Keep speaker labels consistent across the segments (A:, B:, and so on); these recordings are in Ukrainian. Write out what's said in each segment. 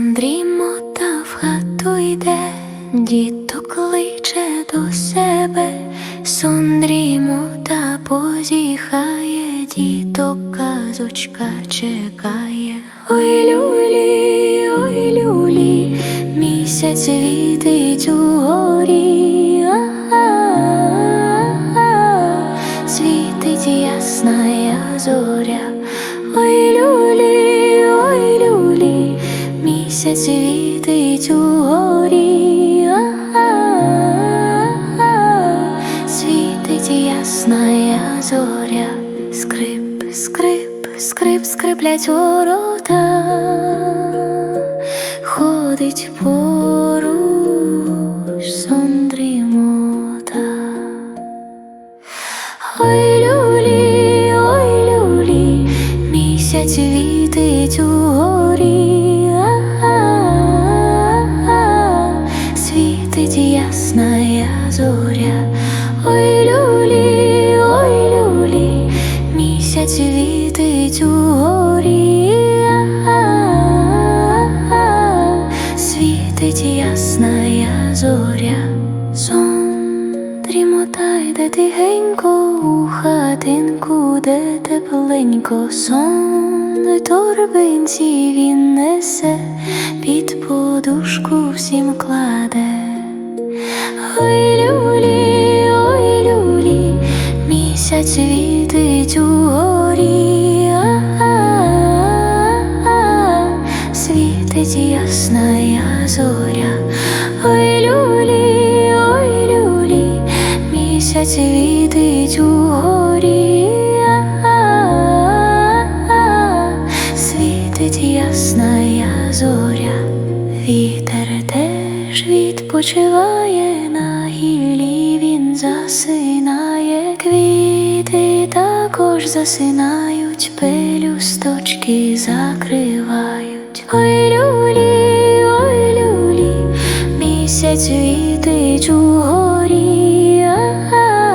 A: Андрій мота в хату йде, діто кличе до себе, Сондрій мота позіхає, діто казочка чекає, ой люлі, ой люлі, місяць віти. Місяць світить угорі, а-а-а, світить ясна зоря, скрип, скрип, скрип, скриплять ворота, ходить поруч сон дрімота. Ой люлі, ой люлі, місяць світить угорі, тепленько сон в торбинці він несе, під подушку всім кладе. Ой люлі, ой люлі, місяць світить угорі, відпочиває на гіллі, він засинає, квіти також засинають, пелюсточки закривають. Ой люлі, ой люлі, місяць світить угорі, а-а-а,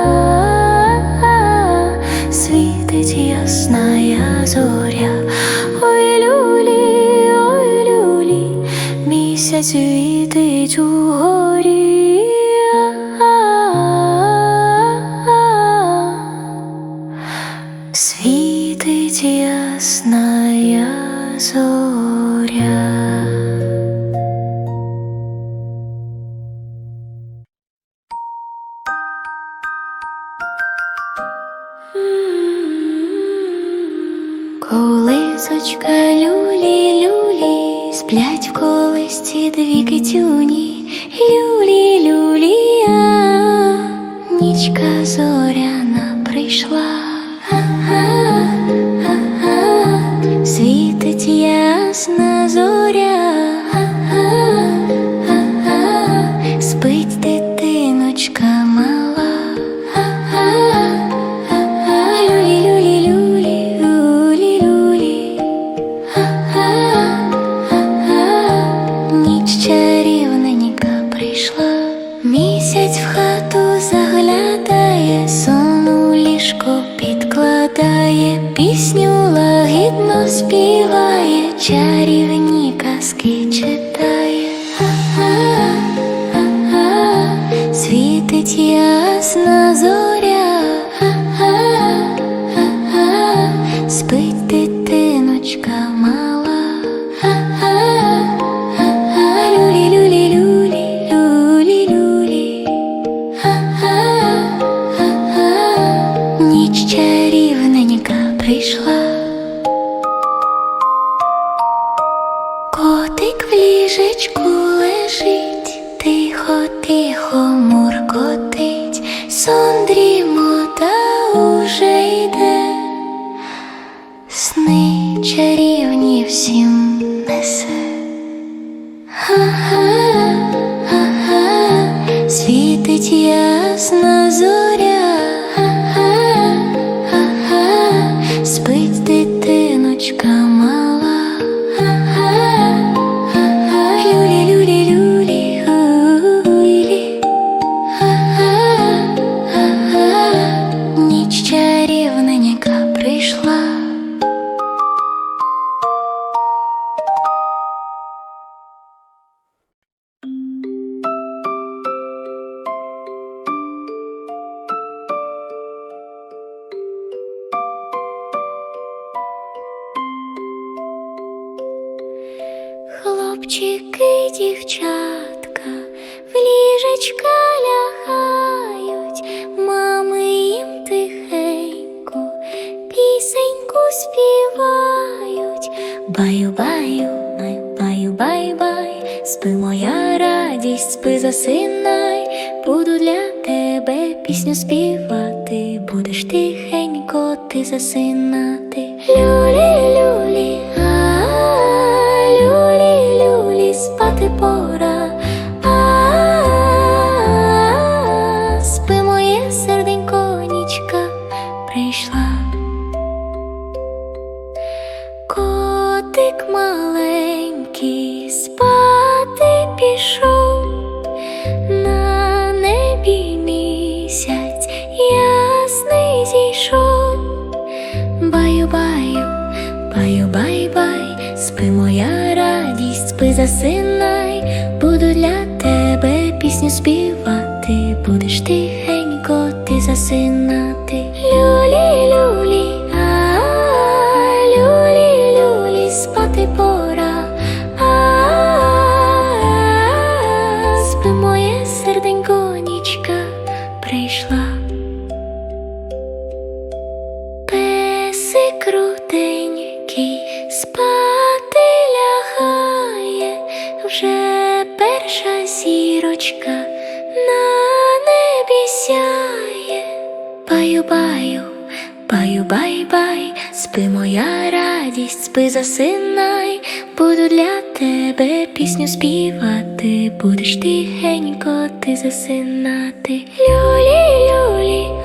A: світить ясна зоря. Ой люлі, ой люлі, місяць Колисочка люлі, люлі, сплять в колисці дві китюні, люлі, люлія, нічка зоряна прийшла, місяць в хату заглядає, сону ліжко підкладає, пісню лагідно співає, чарівні казки читає. Ага, світить ясна зоря, світить ясна Хлопчики, дівчатка, в ліжечка лягають, мами їм тихенько, пісеньку співають. Баю, баю, баю, баю, бай, бай, спи моя радість, спи засинай, буду для тебе пісню співати, будеш тихенько ти засинати. Люлі, Котик маленький спати пішов, на небі місяць ясний зійшов. Баю, баю, баю, бай, бай, спи моя радість, спи засинай, буду для тебе пісню співати, будеш тихенько ти засинати. Песик руденький спати лягає, вже перша зірочка на небі сяє. Баю, баю, баю, бай, бай, спи моя радість, спи засинай, буду для тебе пісню співати, будеш тихенько ти засинати. Люлі, люлі,